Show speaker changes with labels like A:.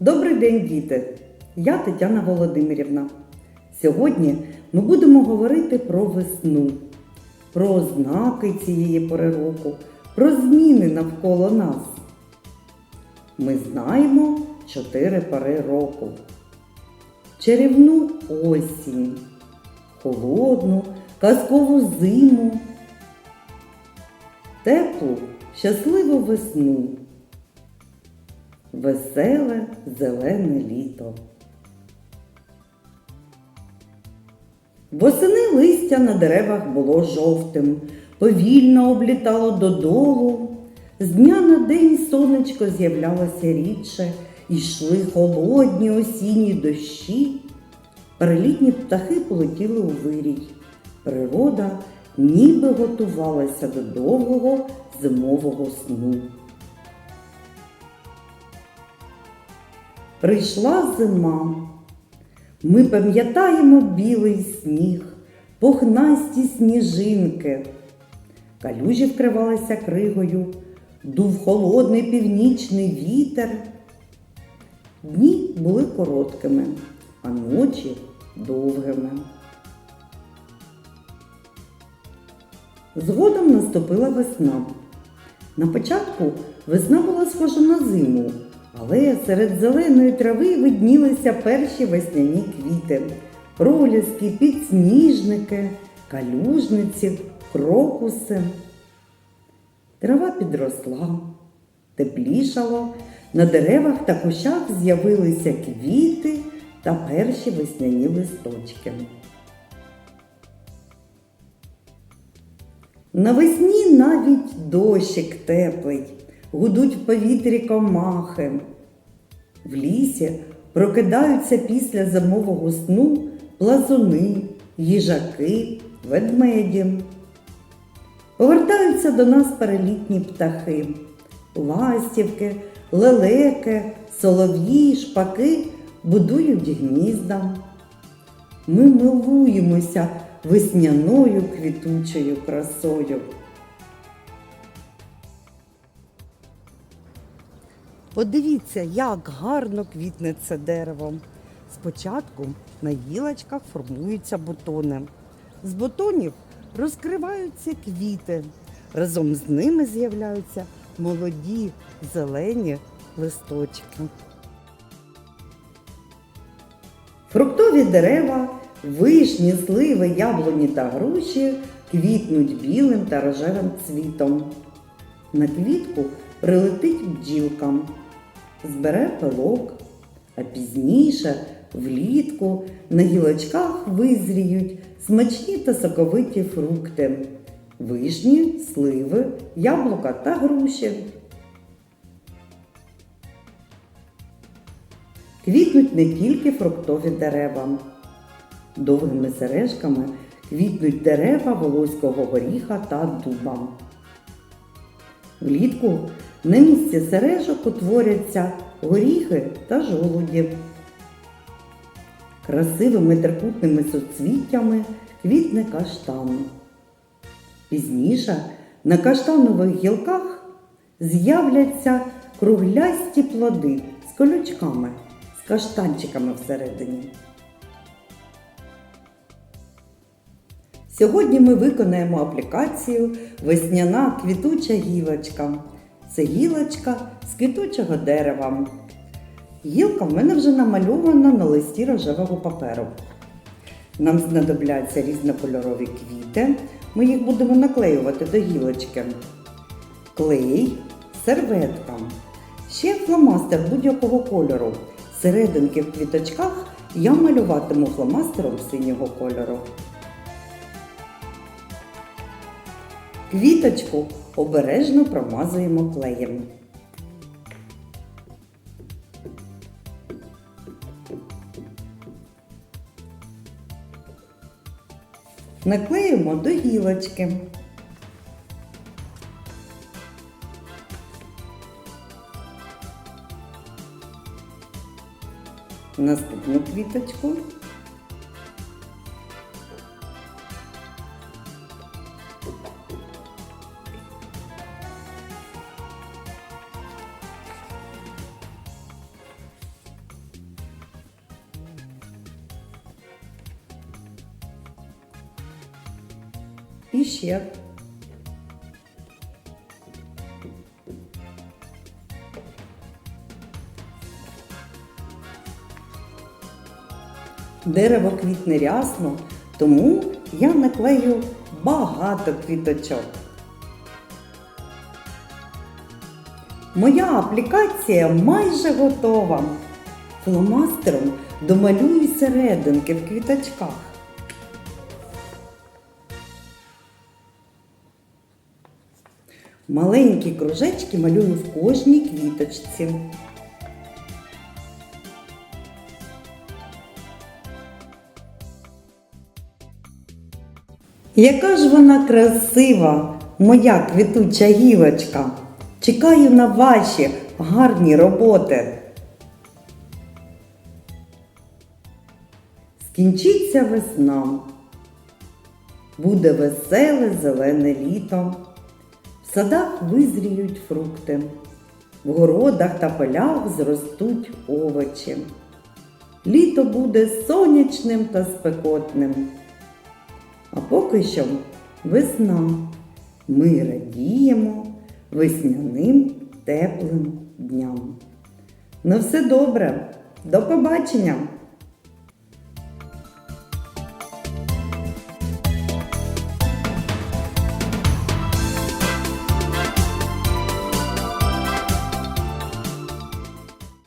A: Добрий день, діти! Я Тетяна Володимирівна. Сьогодні ми будемо говорити про весну, про ознаки цієї пори року, про зміни навколо нас. Ми знаємо чотири пори року. Чарівну осінь, холодну, казкову зиму, теплу, щасливу весну веселе зелене літо. Восени листя на деревах було жовтим, повільно облітало додолу. З дня на день сонечко з'являлося рідше, йшли холодні осінні дощі. Перелітні птахи полетіли у вирій. Природа ніби готувалася до довгого зимового сну. Прийшла зима. Ми пам'ятаємо білий сніг, пухнасті сніжинки. Калюжі вкривалися кригою, дув холодний північний вітер. Дні були короткими, а ночі довгими. Згодом наступила весна. На початку весна була схожа на зиму, серед зеленої трави виднілися перші весняні квіти, проліски, підсніжники, калюжниці, крокуси. Трава підросла, теплішало, на деревах та кущах з'явилися квіти та перші весняні листочки. Навесні навіть дощик теплий, гудуть в повітрі комахи. В лісі прокидаються після зимового сну плазуни, їжаки, ведмеді. Повертаються до нас перелітні птахи, ластівки, лелеки, солов'ї, шпаки будують гнізда. Ми милуємося весняною квітучою красою. Подивіться, як гарно квітне це дерево. Спочатку на гілочках формуються бутони. З бутонів розкриваються квіти. Разом з ними з'являються молоді зелені листочки. Фруктові дерева, вишні, сливи, яблуні та груші квітнуть білим та рожевим цвітом. На квітку прилетить бджілка, збере пилок, а пізніше влітку на гілочках визріють смачні та соковиті фрукти, вишні, сливи, яблука та груші. Квітнуть не тільки фруктові дерева. Довгими сережками квітнуть дерева волоського горіха та дуба. Влітку на місці сережок утворяться горіхи та жолуді. Красивими трикутними соцвіттями квітне каштан. Пізніше на каштанових гілках з'являться круглясті плоди з колючками, з каштанчиками всередині. Сьогодні ми виконаємо аплікацію Весняна квітуча гілочка. Це гілочка з квітучого дерева. Гілка в мене вже намальована на листі рожевого паперу. Нам знадобляться різнокольорові квіти. Ми їх будемо наклеювати до гілочки. Клей, серветка. Ще фломастер будь-якого кольору. Серединки в квіточках я малюватиму фломастером синього кольору. Квіточку обережно промазуємо клеєм. Наклеїмо до гілочки. Наступну квіточку. І ще. Дерево квітне рясно, тому я наклею багато квіточок. Моя аплікація майже готова. Фломастером домалюю серединки в квіточках. Маленькі кружечки малюю в кожній квіточці. Яка ж вона красива, моя квітуча гілочка. Чекаю на ваші гарні роботи. Скінчиться весна. Буде веселе зелене літо. Садах визріють фрукти, в городах та полях зростуть овочі. Літо буде сонячним та спекотним. А поки що весна. Ми радіємо весняним теплим дням. На все добре, до побачення!